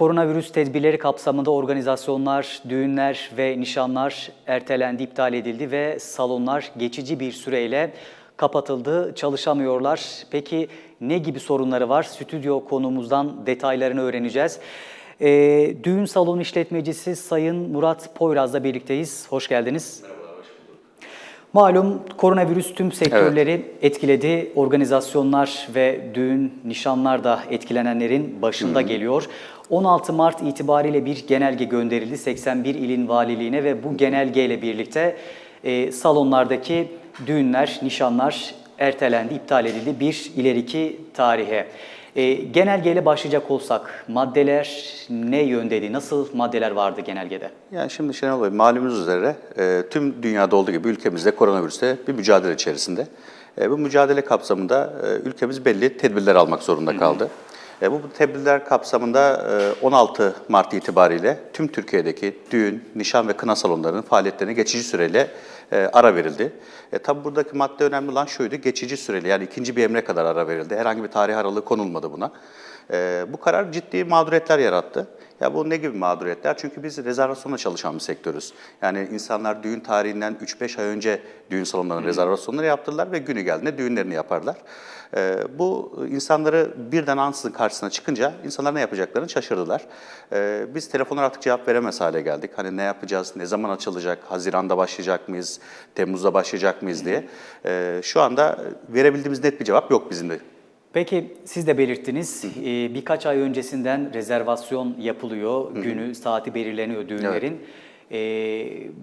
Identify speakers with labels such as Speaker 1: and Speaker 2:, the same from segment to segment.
Speaker 1: koronavirüs tedbirleri kapsamında organizasyonlar, düğünler ve nişanlar ertelendi, iptal edildi ve salonlar geçici bir süreyle kapatıldı, çalışamıyorlar. Peki ne gibi sorunları var? Stüdyo konumuzdan detaylarını öğreneceğiz. Ee, düğün salonu işletmecisi Sayın Murat Poyraz'la birlikteyiz. Hoş geldiniz. Malum koronavirüs tüm sektörleri etkiledi. Organizasyonlar ve düğün, nişanlar da etkilenenlerin başında geliyor. 16 Mart itibariyle bir genelge gönderildi 81 ilin valiliğine ve bu genelgeyle birlikte e, salonlardaki düğünler, nişanlar ertelendi, iptal edildi bir ileriki tarihe. E, genelgeyle başlayacak olsak maddeler ne yöndeydi? Nasıl maddeler vardı genelgede?
Speaker 2: Yani şimdi Şenol Bey malumunuz üzere e, tüm dünyada olduğu gibi ülkemizde koronavirüste bir mücadele içerisinde. E, bu mücadele kapsamında e, ülkemiz belli tedbirler almak zorunda kaldı. E, bu tedbirler kapsamında e, 16 Mart itibariyle tüm Türkiye'deki düğün, nişan ve kına salonlarının faaliyetlerine geçici süreyle e, ara verildi. E, tabi buradaki madde önemli olan şuydu, geçici süreli yani ikinci bir emre kadar ara verildi. Herhangi bir tarih aralığı konulmadı buna. E, bu karar ciddi mağduriyetler yarattı. Ya bu ne gibi mağduriyetler? Çünkü biz rezervasyonla çalışan bir sektörüz. Yani insanlar düğün tarihinden 3-5 ay önce düğün salonlarının rezervasyonları yaptırırlar ve günü geldiğinde düğünlerini yaparlar. Ee, bu insanları birden ansızın karşısına çıkınca insanlar ne yapacaklarını şaşırdılar. Ee, biz telefonlara artık cevap veremez hale geldik. Hani ne yapacağız, ne zaman açılacak, Haziran'da başlayacak mıyız, Temmuz'da başlayacak mıyız diye. Ee, şu anda verebildiğimiz net bir cevap yok bizim de.
Speaker 1: Peki siz de belirttiniz e, birkaç ay öncesinden rezervasyon yapılıyor, günü, saati belirleniyor düğünlerin. E,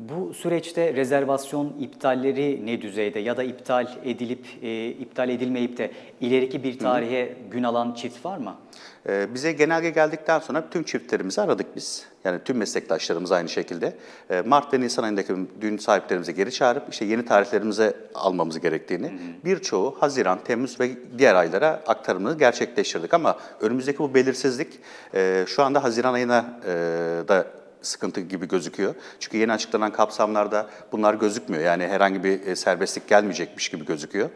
Speaker 1: bu süreçte rezervasyon iptalleri ne düzeyde ya da iptal edilip e, iptal edilmeyip de ileriki bir tarihe gün alan çift var mı?
Speaker 2: Ee, Bize genelge geldikten sonra tüm çiftlerimizi aradık biz. Yani tüm meslektaşlarımız aynı şekilde. Ee, Mart ve Nisan ayındaki düğün sahiplerimizi geri çağırıp işte yeni tarihlerimize almamız gerektiğini, birçoğu Haziran, Temmuz ve diğer aylara aktarımını gerçekleştirdik. Ama önümüzdeki bu belirsizlik e, şu anda Haziran ayına e, da sıkıntı gibi gözüküyor. Çünkü yeni açıklanan kapsamlarda bunlar gözükmüyor. Yani herhangi bir e, serbestlik gelmeyecekmiş gibi gözüküyor.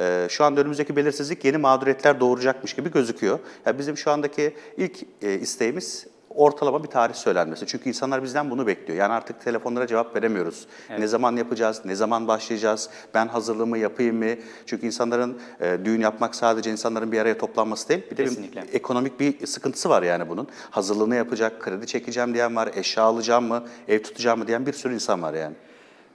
Speaker 2: Ee, Şu anda önümüzdeki belirsizlik yeni mağduriyetler doğuracakmış gibi gözüküyor. Ya bizim şu andaki ilk e, isteğimiz ortalama bir tarih söylenmesi. Çünkü insanlar bizden bunu bekliyor. Yani artık telefonlara cevap veremiyoruz. Ne zaman yapacağız, ne zaman başlayacağız, ben hazırlığımı yapayım mı? Çünkü insanların e, düğün yapmak sadece insanların bir araya toplanması değil. Bir de bir ekonomik bir sıkıntısı var yani bunun. Hazırlığını yapacak, kredi çekeceğim diyen var, eşya alacağım mı, ev tutacağım mı diyen bir sürü insan var yani.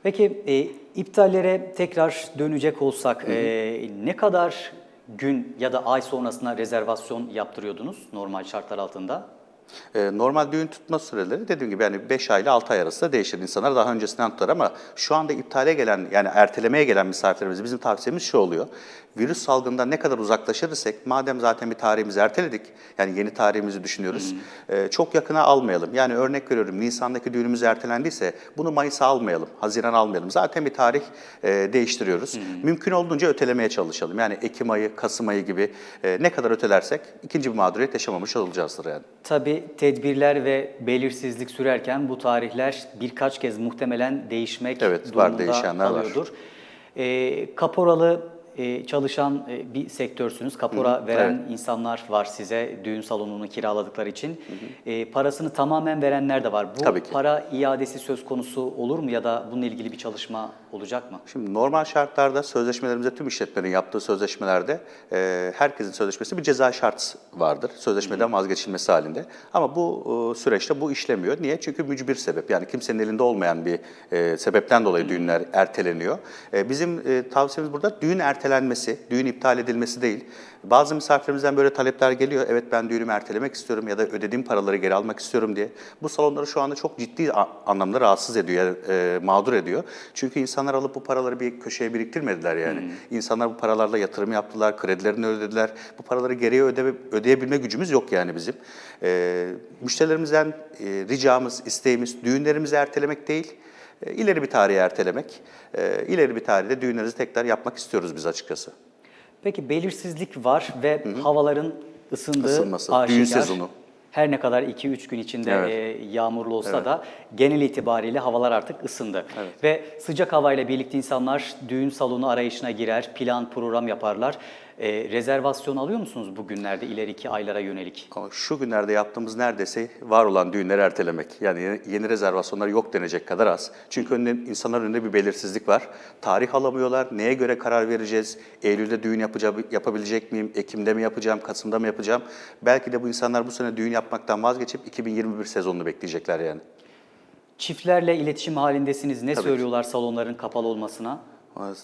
Speaker 1: Peki e, iptallere tekrar dönecek olsak e, ne kadar gün ya da ay sonrasına rezervasyon yaptırıyordunuz normal şartlar altında?
Speaker 2: Ee, Normal düğün tutma süreleri dediğim gibi yani 5 ay ile 6 ay arasında değişir. İnsanlar daha öncesinden tutar ama şu anda iptale gelen yani ertelemeye gelen misafirlerimiz bizim tavsiyemiz şu oluyor. Virüs salgından ne kadar uzaklaşırsak madem zaten bir tarihimizi erteledik yani yeni tarihimizi düşünüyoruz e, çok yakına almayalım. Yani örnek veriyorum Nisan'daki düğünümüz ertelendiyse bunu Mayıs'a almayalım, Haziran almayalım. Zaten bir tarih e, değiştiriyoruz. Mümkün olduğunca ötelemeye çalışalım. Yani Ekim ayı, Kasım ayı gibi e, ne kadar ötelersek ikinci bir mağduriyet yaşamamış olacağızdır yani.
Speaker 1: Tabii tedbirler ve belirsizlik sürerken bu tarihler birkaç kez muhtemelen değişmek
Speaker 2: Evet, var,
Speaker 1: durumunda
Speaker 2: var.
Speaker 1: kalıyordur. E, kaporalı e, çalışan e, bir sektörsünüz. Kapora veren insanlar var size düğün salonunu kiraladıkları için. E, parasını tamamen verenler de var. Bu
Speaker 2: Tabii ki.
Speaker 1: para iadesi söz konusu olur mu ya da bununla ilgili bir çalışma olacak mı?
Speaker 2: Şimdi normal şartlarda sözleşmelerimizde tüm işletmelerin yaptığı sözleşmelerde e, herkesin sözleşmesi bir ceza şart vardır. Sözleşmeden vazgeçilmesi halinde. Ama bu e, süreçte bu işlemiyor. Niye? Çünkü mücbir sebep. Yani kimsenin elinde olmayan bir e, sebepten dolayı düğünler erteleniyor. E, bizim e, tavsiyemiz burada düğün ertelenmesi, düğün iptal edilmesi değil. Bazı misafirlerimizden böyle talepler geliyor. Evet ben düğünümü ertelemek istiyorum ya da ödediğim paraları geri almak istiyorum diye. Bu salonları şu anda çok ciddi anlamda rahatsız ediyor, e, mağdur ediyor. Çünkü insanlar alıp bu paraları bir köşeye biriktirmediler yani. İnsanlar bu paralarla yatırım yaptılar, kredilerini ödediler. Bu paraları geriye öde, ödeyebilme gücümüz yok yani bizim. E, müşterilerimizden e, ricamız, isteğimiz düğünlerimizi ertelemek değil, ileri bir tarihe ertelemek. E, ileri bir tarihte düğünlerimizi tekrar yapmak istiyoruz biz açıkçası.
Speaker 1: Peki belirsizlik var ve havaların ısındığı
Speaker 2: Isınması,
Speaker 1: aşikar.
Speaker 2: düğün sezonu.
Speaker 1: Her ne kadar 2-3 gün içinde
Speaker 2: Evet.
Speaker 1: e, yağmurlu olsa da genel itibariyle havalar artık ısındı. Ve sıcak havayla birlikte insanlar düğün salonu arayışına girer, plan, program yaparlar. E, rezervasyon alıyor musunuz bugünlerde ileriki aylara yönelik?
Speaker 2: Şu günlerde yaptığımız neredeyse var olan düğünleri ertelemek. Yani yeni, yeni rezervasyonlar yok denecek kadar az. Çünkü önünde, insanların önünde bir belirsizlik var. Tarih alamıyorlar. Neye göre karar vereceğiz? Eylül'de düğün yapacağım, yapabilecek miyim? Ekim'de mi yapacağım? Kasım'da mı yapacağım? Belki de bu insanlar bu sene düğün yapmaktan vazgeçip 2021 sezonunu bekleyecekler yani.
Speaker 1: Çiftlerle iletişim halindesiniz. Ne
Speaker 2: Tabii ki.
Speaker 1: söylüyorlar salonların kapalı olmasına?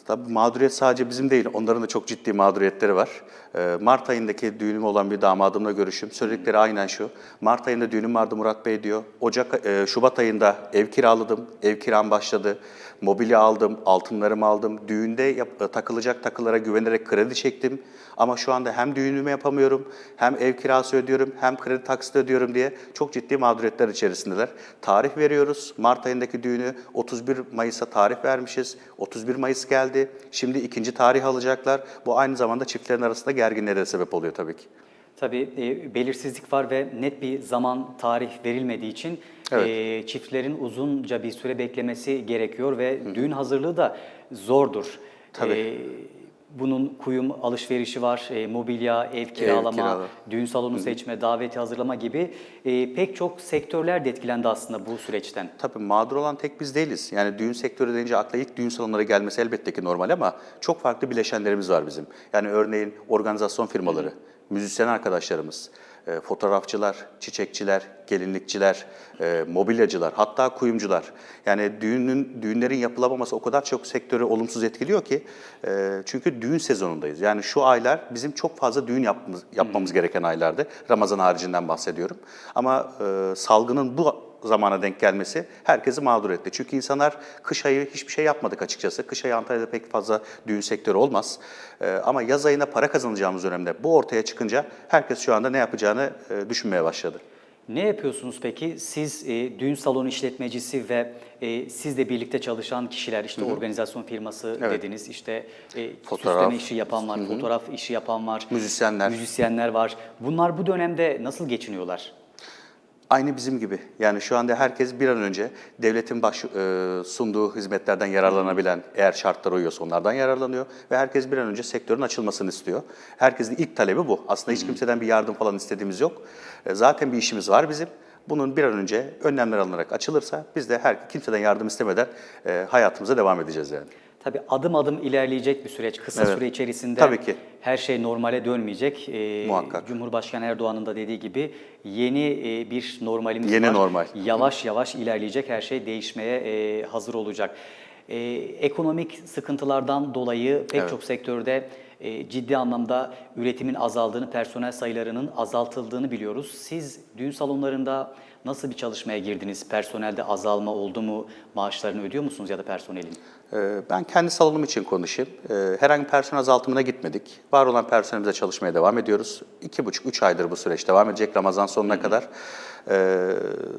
Speaker 2: Tabii mağduriyet sadece bizim değil, onların da çok ciddi mağduriyetleri var. Ee, Mart ayındaki düğünüm olan bir damadımla görüşüm. Söyledikleri aynen şu. Mart ayında düğünüm vardı Murat Bey diyor. Ocak, e, Şubat ayında ev kiraladım, ev kiram başladı. Mobilya aldım, altınlarımı aldım. Düğünde yap- e, takılacak takılara güvenerek kredi çektim. Ama şu anda hem düğünümü yapamıyorum, hem ev kirası ödüyorum, hem kredi taksiti ödüyorum diye çok ciddi mağduriyetler içerisindeler. Tarih veriyoruz. Mart ayındaki düğünü 31 Mayıs'a tarih vermişiz. 31 Mayıs geldi. Şimdi ikinci tarih alacaklar. Bu aynı zamanda çiftlerin arasında gerginliğe de sebep oluyor tabii ki.
Speaker 1: Tabii e, belirsizlik var ve net bir zaman tarih verilmediği için
Speaker 2: Evet.
Speaker 1: e, çiftlerin uzunca bir süre beklemesi gerekiyor ve düğün hazırlığı da zordur.
Speaker 2: Tabii.
Speaker 1: E, bunun kuyum alışverişi var, e, mobilya, ev kiralama,
Speaker 2: kirala.
Speaker 1: düğün salonu seçme, daveti hazırlama gibi e, pek çok sektörler de etkilendi aslında bu süreçten.
Speaker 2: Tabii mağdur olan tek biz değiliz. Yani düğün sektörü deyince akla ilk düğün salonları gelmesi elbette ki normal ama çok farklı bileşenlerimiz var bizim. Yani örneğin organizasyon firmaları, müzisyen arkadaşlarımız, e, fotoğrafçılar, çiçekçiler, gelinlikçiler, e, mobilyacılar, hatta kuyumcular. Yani düğünün düğünlerin yapılamaması o kadar çok sektörü olumsuz etkiliyor ki e, çünkü düğün sezonundayız. Yani şu aylar bizim çok fazla düğün yapmamız, yapmamız gereken aylardı. Ramazan haricinden bahsediyorum. Ama e, salgının bu zamana denk gelmesi herkesi mağdur etti. Çünkü insanlar kış ayı hiçbir şey yapmadık açıkçası. Kış ayı Antalya'da pek fazla düğün sektörü olmaz. Ee, ama yaz ayında para kazanacağımız dönemde bu ortaya çıkınca herkes şu anda ne yapacağını e, düşünmeye başladı.
Speaker 1: Ne yapıyorsunuz peki? Siz e, düğün salonu işletmecisi ve e, sizle birlikte çalışan kişiler, işte organizasyon firması
Speaker 2: Evet.
Speaker 1: dediniz, işte e,
Speaker 2: Fotoğraf.
Speaker 1: süsleme işi yapan var, fotoğraf işi yapan var,
Speaker 2: Müzisyenler.
Speaker 1: müzisyenler var. Bunlar bu dönemde nasıl geçiniyorlar?
Speaker 2: Aynı bizim gibi. Yani şu anda herkes bir an önce devletin baş, e, sunduğu hizmetlerden yararlanabilen, eğer şartlar uyuyorsa onlardan yararlanıyor ve herkes bir an önce sektörün açılmasını istiyor. Herkesin ilk talebi bu. Aslında hiç kimseden bir yardım falan istediğimiz yok. E, zaten bir işimiz var bizim. Bunun bir an önce önlemler alınarak açılırsa biz de her kimseden yardım istemeden e, hayatımıza devam edeceğiz yani.
Speaker 1: Tabii adım adım ilerleyecek bir süreç. Kısa
Speaker 2: Evet.
Speaker 1: süre içerisinde
Speaker 2: Tabii ki.
Speaker 1: her şey normale dönmeyecek. Ee,
Speaker 2: Muhakkak.
Speaker 1: Cumhurbaşkanı Erdoğan'ın da dediği gibi yeni e, bir normalimiz
Speaker 2: Yeni
Speaker 1: var.
Speaker 2: normal.
Speaker 1: Yavaş yavaş ilerleyecek, her şey değişmeye e, hazır olacak. E, ekonomik sıkıntılardan dolayı pek
Speaker 2: Evet.
Speaker 1: çok sektörde e, ciddi anlamda üretimin azaldığını, personel sayılarının azaltıldığını biliyoruz. Siz düğün salonlarında nasıl bir çalışmaya girdiniz? Personelde azalma oldu mu? Maaşlarını ödüyor musunuz ya da personelin?
Speaker 2: Ee, Ben kendi salonum için konuşayım. Ee, Herhangi bir personel azaltımına gitmedik. Var olan personelimize çalışmaya devam ediyoruz. İki buçuk, üç aydır bu süreç devam edecek Ramazan sonuna kadar. Ee,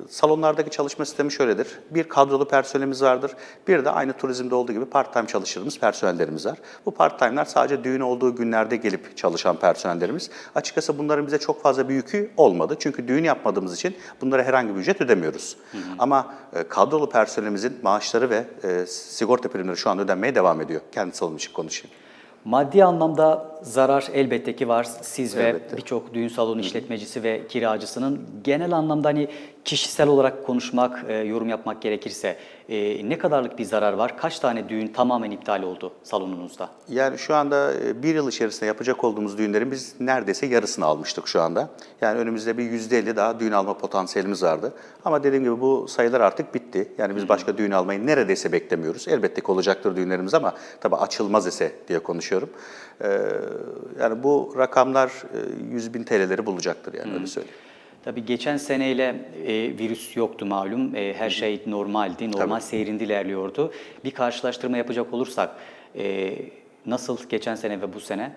Speaker 2: salonlardaki çalışma sistemi şöyledir. Bir kadrolu personelimiz vardır. Bir de aynı turizmde olduğu gibi part-time çalıştığımız personellerimiz var. Bu part-time'lar sadece düğün olduğu günlerde gelip çalışan personellerimiz. Açıkçası bunların bize çok fazla bir yükü olmadı. Çünkü düğün yapmadığımız için bunlara herhangi bir ücret ödemiyoruz. Ama e, kadrolu personelimizin maaşları ve e, sigorta primleri şu an ödenmeye devam ediyor. Kendi salonum için konuşayım.
Speaker 1: Maddi anlamda zarar elbette ki var. Siz ve
Speaker 2: Elbette.
Speaker 1: birçok düğün salonu işletmecisi ve kiracısının genel anlamda hani kişisel olarak konuşmak, e, yorum yapmak gerekirse e, ne kadarlık bir zarar var? Kaç tane düğün tamamen iptal oldu salonunuzda?
Speaker 2: Yani şu anda e, bir yıl içerisinde yapacak olduğumuz düğünlerin biz neredeyse yarısını almıştık şu anda. Yani önümüzde bir %50 daha düğün alma potansiyelimiz vardı. Ama dediğim gibi bu sayılar artık bitti. Yani biz başka düğün almayı neredeyse beklemiyoruz. Elbette ki olacaktır düğünlerimiz ama tabii açılmaz ise diye konuşuyorum. Ee, yani bu rakamlar e, 100 bin TL'leri bulacaktır yani öyle söyleyeyim.
Speaker 1: Tabii geçen seneyle e, virüs yoktu malum. E, her şey normaldi, normal
Speaker 2: Tabii.
Speaker 1: seyrinde ilerliyordu. Bir karşılaştırma yapacak olursak e, nasıl geçen sene ve bu sene?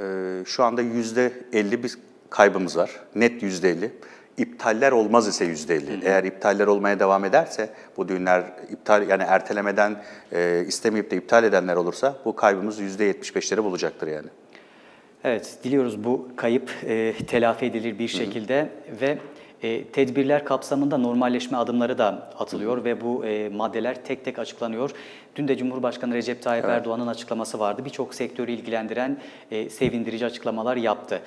Speaker 2: Ee, şu anda yüzde 50 bir kaybımız var. Net yüzde 50. İptaller olmaz ise yüzde 50. Eğer iptaller olmaya devam ederse bu düğünler iptal yani ertelemeden e, istemeyip de iptal edenler olursa bu kaybımız yüzde 75'leri bulacaktır yani.
Speaker 1: Evet, diliyoruz bu kayıp e, telafi edilir bir şekilde ve E, tedbirler kapsamında normalleşme adımları da atılıyor ve bu e, maddeler tek tek açıklanıyor. Dün de Cumhurbaşkanı Recep Tayyip Erdoğan'ın açıklaması vardı. Birçok sektörü ilgilendiren e, sevindirici açıklamalar yaptı.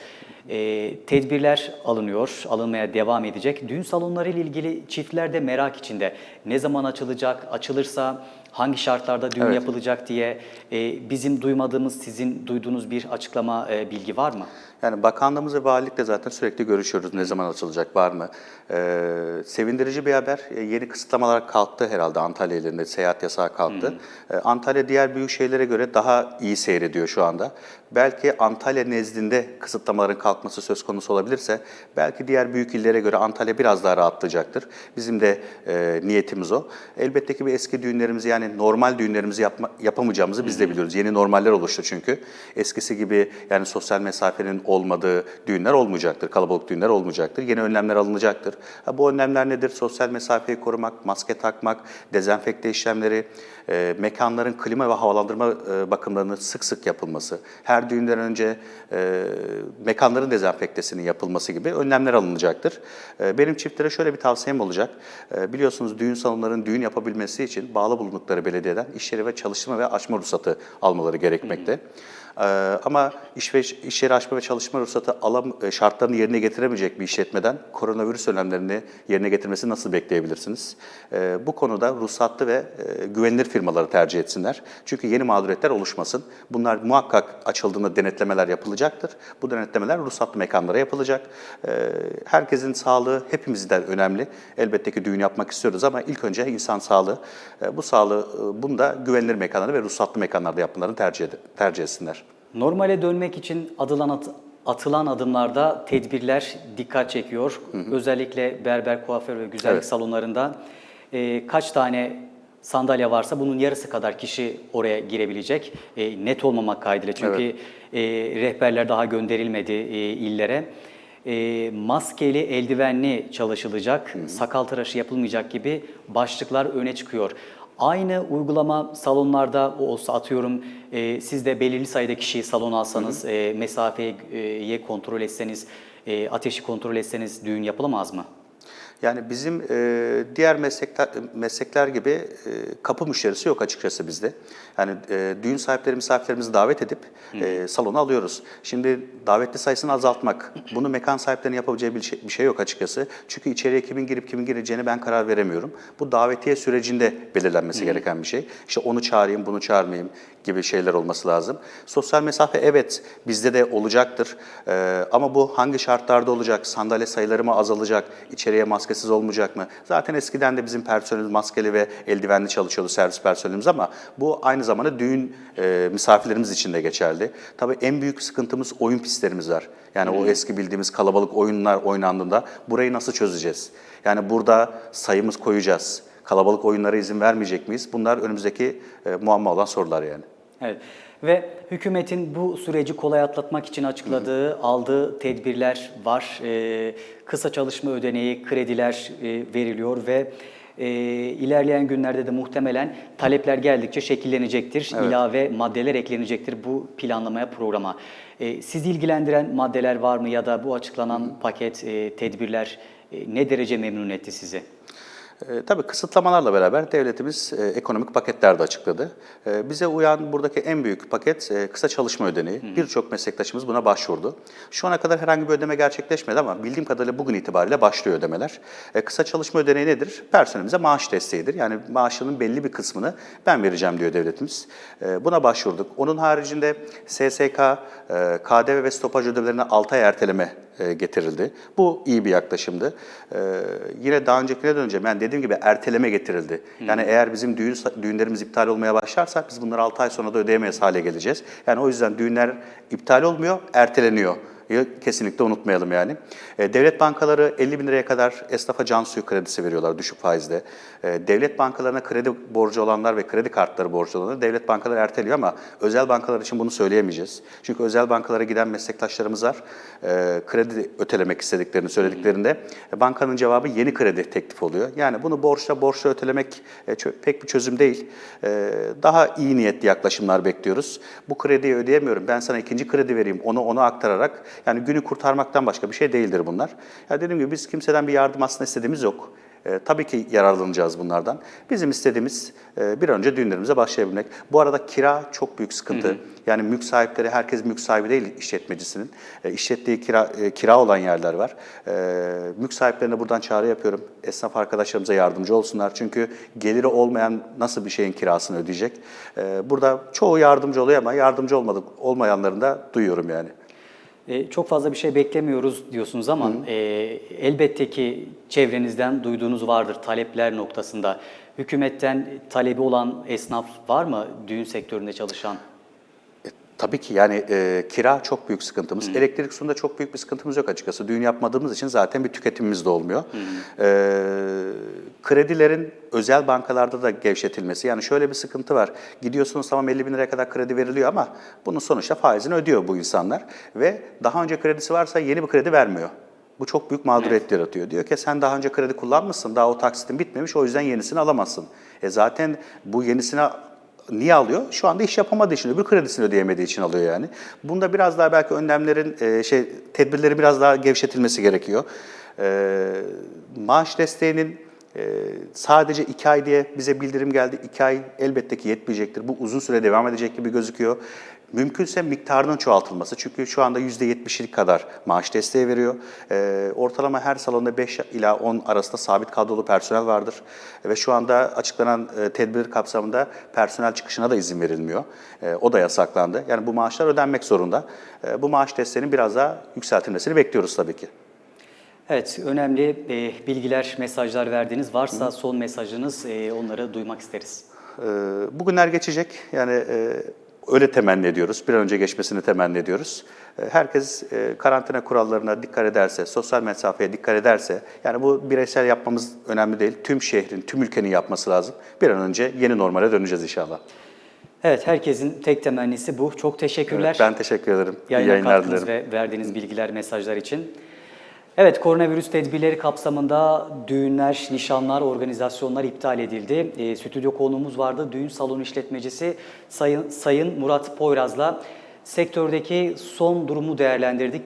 Speaker 1: E, tedbirler alınıyor, alınmaya devam edecek. Düğün salonları ile ilgili çiftler de merak içinde. Ne zaman açılacak, açılırsa hangi şartlarda düğün
Speaker 2: Evet.
Speaker 1: yapılacak diye e, bizim duymadığımız, sizin duyduğunuz bir açıklama, e, bilgi var mı?
Speaker 2: Yani bakanlığımız ve valilikle zaten sürekli görüşüyoruz ne zaman açılacak var mı? Ee, sevindirici bir haber. Ee, yeni kısıtlamalar kalktı herhalde Antalya ilinde seyahat yasağı kalktı. Ee, Antalya diğer büyük şehirlere göre daha iyi seyrediyor şu anda. Belki Antalya nezdinde kısıtlamaların kalkması söz konusu olabilirse belki diğer büyük illere göre Antalya biraz daha rahatlayacaktır. Bizim de e, niyetimiz o. Elbette ki bir eski düğünlerimizi yani normal düğünlerimizi yapma, yapamayacağımızı biz de biliyoruz. Yeni normaller oluştu çünkü. Eskisi gibi yani sosyal mesafenin olmadığı düğünler olmayacaktır. Kalabalık düğünler olmayacaktır. Yeni önlemler alınacaktır. Ha, bu önlemler nedir? Sosyal mesafeyi korumak, maske takmak, dezenfekte işlemleri, e, mekanların klima ve havalandırma e, bakımlarının sık sık yapılması, her düğünden önce e, mekanların dezenfektesinin yapılması gibi önlemler alınacaktır. E, benim çiftlere şöyle bir tavsiyem olacak. E, biliyorsunuz düğün salonlarının düğün yapabilmesi için bağlı bulundukları belediyeden iş yeri ve çalışma ve açma ruhsatı almaları gerekmekte. Ee, ama iş ve iş yeri açma ve çalışma ruhsatı alam e, şartlarını yerine getiremeyecek bir işletmeden koronavirüs önlemlerini yerine getirmesini nasıl bekleyebilirsiniz? Ee, bu konuda ruhsatlı ve e, güvenilir firmaları tercih etsinler. Çünkü yeni mağduriyetler oluşmasın. Bunlar muhakkak açıldığında denetlemeler yapılacaktır. Bu denetlemeler ruhsatlı mekanlara yapılacak. Ee, herkesin sağlığı hepimizden önemli. Elbette ki düğün yapmak istiyoruz ama ilk önce insan sağlığı. Bu sağlığı e, bunu da güvenilir mekanlarda ve ruhsatlı mekanlarda yapmalarını tercih, tercih etsinler.
Speaker 1: Normale dönmek için adılan at- atılan adımlarda tedbirler dikkat çekiyor. Özellikle berber, kuaför ve güzellik
Speaker 2: Evet.
Speaker 1: salonlarında e, kaç tane sandalye varsa bunun yarısı kadar kişi oraya girebilecek. E, net olmamak kaydıyla çünkü e, rehberler daha gönderilmedi e, illere. E, maskeli, eldivenli çalışılacak, sakal tıraşı yapılmayacak gibi başlıklar öne çıkıyor. Aynı uygulama salonlarda olsa atıyorum e, siz de belirli sayıda kişiyi salona alsanız, e, mesafeyi kontrol etseniz, e, ateşi kontrol etseniz düğün yapılamaz mı?
Speaker 2: Yani bizim e, diğer meslekler, meslekler gibi e, kapı müşterisi yok açıkçası bizde. Yani e, düğün sahipleri misafirlerimizi davet edip e, salona alıyoruz. Şimdi davetli sayısını azaltmak, bunu mekan sahiplerinin yapabileceği bir şey, bir şey yok açıkçası. Çünkü içeriye kimin girip kimin gireceğini ben karar veremiyorum. Bu davetiye sürecinde belirlenmesi gereken bir şey. İşte onu çağırayım, bunu çağırmayayım gibi şeyler olması lazım. Sosyal mesafe evet bizde de olacaktır. Ee, ama bu hangi şartlarda olacak? Sandalye sayıları mı azalacak? İçeriye maskesiz olmayacak mı? Zaten eskiden de bizim personelimiz maskeli ve eldivenli çalışıyordu servis personelimiz ama bu aynı zamanda düğün e, misafirlerimiz için de geçerli. Tabii en büyük sıkıntımız oyun pistlerimiz var. Yani o eski bildiğimiz kalabalık oyunlar oynandığında burayı nasıl çözeceğiz? Yani burada sayımız koyacağız. Kalabalık oyunlara izin vermeyecek miyiz? Bunlar önümüzdeki e, muamma olan sorular yani.
Speaker 1: Evet. Ve hükümetin bu süreci kolay atlatmak için açıkladığı, aldığı tedbirler var. Ee, kısa çalışma ödeneği, krediler e, veriliyor ve e, ilerleyen günlerde de muhtemelen talepler geldikçe şekillenecektir. İlave maddeler eklenecektir bu planlamaya, programa. E, sizi ilgilendiren maddeler var mı ya da bu açıklanan paket, e, tedbirler e, ne derece memnun etti sizi?
Speaker 2: E, tabii kısıtlamalarla beraber devletimiz e, ekonomik paketler de açıkladı. E, bize uyan buradaki en büyük paket e, kısa çalışma ödeneği. Birçok meslektaşımız buna başvurdu. Şu ana kadar herhangi bir ödeme gerçekleşmedi ama bildiğim kadarıyla bugün itibariyle başlıyor ödemeler. E, kısa çalışma ödeneği nedir? Personelimize maaş desteğidir. Yani maaşının belli bir kısmını ben vereceğim diyor devletimiz. E, buna başvurduk. Onun haricinde SSK, e, KDV ve stopaj ödemelerine 6 ay erteleme e, getirildi. Bu iyi bir yaklaşımdı. E, yine daha öncekine dönünce ben dediğim gibi erteleme getirildi. Yani eğer bizim düğün düğünlerimiz iptal olmaya başlarsa biz bunları 6 ay sonra da ödeyemeyiz hale geleceğiz. Yani o yüzden düğünler iptal olmuyor, erteleniyor. Kesinlikle unutmayalım yani. E, devlet bankaları 50 bin liraya kadar esnafa can suyu kredisi veriyorlar düşük faizde. E, devlet bankalarına kredi borcu olanlar ve kredi kartları borcu olanlar devlet bankaları erteliyor ama özel bankalar için bunu söyleyemeyeceğiz. Çünkü özel bankalara giden meslektaşlarımız var. E, kredi ötelemek istediklerini söylediklerinde bankanın cevabı yeni kredi teklif oluyor. Yani bunu borçla borçla ötelemek pek bir çözüm değil. Daha iyi niyetli yaklaşımlar bekliyoruz. Bu krediyi ödeyemiyorum. Ben sana ikinci kredi vereyim. Onu ona aktararak Yani günü kurtarmaktan başka bir şey değildir bunlar. Ya dediğim gibi biz kimseden bir yardım aslında istediğimiz yok. E, tabii ki yararlanacağız bunlardan. Bizim istediğimiz e, bir an önce düğünlerimize başlayabilmek. Bu arada kira çok büyük sıkıntı. Yani mülk sahipleri, herkes mülk sahibi değil işletmecisinin. E, işlettiği kira, e, kira olan yerler var. E, mülk sahiplerine buradan çağrı yapıyorum. Esnaf arkadaşlarımıza yardımcı olsunlar. Çünkü geliri olmayan nasıl bir şeyin kirasını ödeyecek? E, burada çoğu yardımcı oluyor ama yardımcı olmadık, olmayanlarını da duyuyorum yani.
Speaker 1: E, çok fazla bir şey beklemiyoruz diyorsunuz ama e, elbette ki çevrenizden duyduğunuz vardır talepler noktasında. Hükümetten talebi olan esnaf var mı düğün sektöründe çalışan?
Speaker 2: Tabii ki yani e, kira çok büyük sıkıntımız. Elektrik suyunda çok büyük bir sıkıntımız yok açıkçası. Düğün yapmadığımız için zaten bir tüketimimiz de olmuyor. E, kredilerin özel bankalarda da gevşetilmesi. Yani şöyle bir sıkıntı var. Gidiyorsunuz tamam 50 bin liraya kadar kredi veriliyor ama bunun sonuçta faizini ödüyor bu insanlar. Ve daha önce kredisi varsa yeni bir kredi vermiyor. Bu çok büyük mağduriyet yaratıyor. Diyor ki sen daha önce kredi kullanmışsın, daha o taksitin bitmemiş, o yüzden yenisini alamazsın. E zaten bu yenisini niye alıyor? Şu anda iş yapamadığı için, öbür kredisini ödeyemediği için alıyor yani. Bunda biraz daha belki önlemlerin, e, şey tedbirleri biraz daha gevşetilmesi gerekiyor. E, maaş desteğinin e, sadece iki ay diye bize bildirim geldi. İki ay elbette ki yetmeyecektir. Bu uzun süre devam edecek gibi gözüküyor. Mümkünse miktarının çoğaltılması. Çünkü şu anda %70'lik kadar maaş desteği veriyor. Ee, ortalama her salonda 5 ila 10 arasında sabit kadrolu personel vardır. Ve şu anda açıklanan e, tedbir kapsamında personel çıkışına da izin verilmiyor. E, o da yasaklandı. Yani bu maaşlar ödenmek zorunda. E, bu maaş desteğinin biraz daha yükseltilmesini bekliyoruz tabii ki.
Speaker 1: Evet, önemli e, bilgiler, mesajlar verdiğiniz varsa son mesajınız e, onları duymak isteriz.
Speaker 2: Ee, Bugünler geçecek. Yani e, öyle temenni ediyoruz. Bir an önce geçmesini temenni ediyoruz. E, Herkes e, karantina kurallarına dikkat ederse, sosyal mesafeye dikkat ederse, yani bu bireysel yapmamız önemli değil. Tüm şehrin, tüm ülkenin yapması lazım. Bir an önce yeni normale döneceğiz inşallah.
Speaker 1: Evet, herkesin tek temennisi bu. Çok teşekkürler.
Speaker 2: Evet, ben teşekkür ederim. İyi
Speaker 1: Yayına
Speaker 2: yayınlar
Speaker 1: katkınız
Speaker 2: dilerim.
Speaker 1: ve verdiğiniz bilgiler, mesajlar için. Evet, koronavirüs tedbirleri kapsamında düğünler, nişanlar, organizasyonlar iptal edildi. E, stüdyo konuğumuz vardı. Düğün salonu işletmecisi Sayın, Sayın Murat Poyraz'la sektördeki son durumu değerlendirdik.